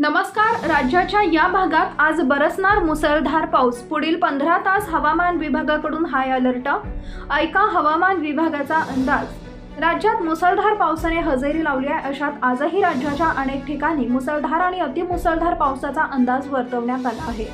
नमस्कार राज्याच्या या भागात आज बरसणार मुसळधार पाऊस. पुढील पंधरा तास हवामान विभागाकडून हाय अलर्ट ऐका हवामान विभागाचा अंदाज. राज्यात मुसळधार पावसाने हजेरी लावली आहे अशात आजही राज्याच्या अनेक ठिकाणी मुसळधार आणि अतिमुसळधार पावसाचा अंदाज वर्तवण्यात आला आहे.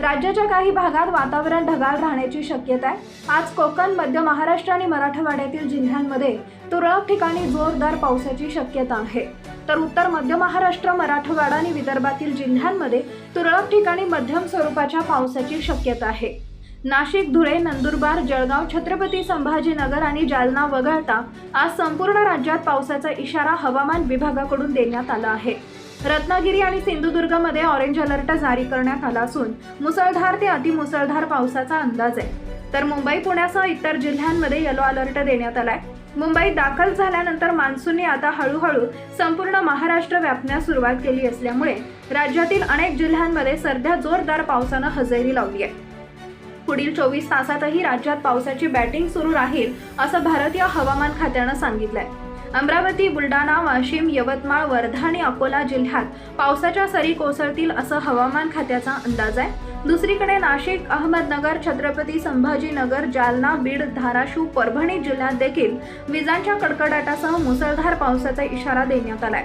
राज्याच्या काही भागात वातावरण ढगाळ राहण्याची शक्यता आहे. आज कोकण मध्य महाराष्ट्र आणि मराठवाड्यातील जिल्ह्यांमध्ये तुरळक ठिकाणी जोरदार पावसाची शक्यता आहे. तर उत्तर मध्य महाराष्ट्र मराठवाडा आणि विदर्भातील जिल्ह्यांमध्ये तुरळक ठिकाणी मध्यम स्वरूपाच्या पावसाची शक्यता आहे. नाशिक धुळे नंदुरबार जळगाव छत्रपती संभाजीनगर आणि जालना वगळता आज संपूर्ण राज्यात पावसाचा इशारा हवामान विभागाकडून देण्यात आला आहे. रत्नागिरी आणि सिंधुदुर्गमध्ये ऑरेंज अलर्ट जारी करण्यात आला असून मुसळधार ते अतिमुसळधार पावसाचा अंदाज आहे. तर मुंबई पुण्यासह इतर जिल्ह्यांमध्ये येलो अलर्ट देण्यात आलाय. मुंबईत दाखल झाल्यानंतर मान्सूनने आता हळूहळू संपूर्ण महाराष्ट्र व्यापण्यास सुरुवात केली असल्यामुळे राज्यातील अनेक जिल्ह्यांमध्ये सध्या जोरदार पावसानं हजेरी लावली आहे. पुढील चोवीस तासातही राज्यात पावसाची बॅटिंग सुरू राहील असं भारतीय हवामान खात्यानं सांगितलंय. अमरावती बुलढाणा वाशिम यवतमाळ वर्धा आणि अकोला जिल्ह्यात पावसाच्या सरी कोसळतील असं हवामान खात्याचा अंदाज आहे. दुसरीकडे नाशिक अहमदनगर छत्रपती संभाजीनगर जालना बीड धाराशिव परभणी जिल्ह्यात देखील विजांच्या कडकडाटासह मुसळधार पावसाचा इशारा देण्यात आलाय.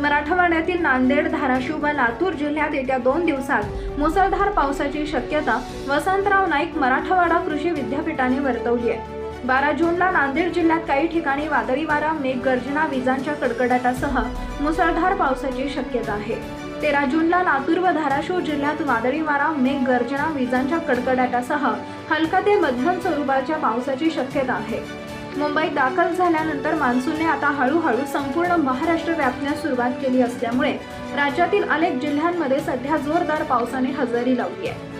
मराठवाड्यातील नांदेड धाराशिव व लातूर जिल्ह्यात येत्या दोन दिवसात मुसळधार पावसाची शक्यता वसंतराव नाईक मराठवाडा कृषी विद्यापीठाने वर्तवली आहे. बारा जूनला नांदेड जिल्ह्यात काही ठिकाणी वादळी वारा मेघगर्जना विजांच्या कडकडाटासह मुसळधार पावसाची शक्यता आहे. तेरा जूनला लातूर व धाराशिव जिल्ह्यात वादळी वारा मेघगर्जना विजांच्या कडकडाटासह हलका ते मध्यम स्वरूपाच्या पावसाची शक्यता आहे. मुंबईत दाखल झाल्यानंतर मान्सूनने आता हळूहळू संपूर्ण महाराष्ट्र व्यापण्यास सुरुवात केली असल्यामुळे राज्यातील अनेक जिल्ह्यांमध्ये सध्या जोरदार पावसाने हजेरी लावली आहे.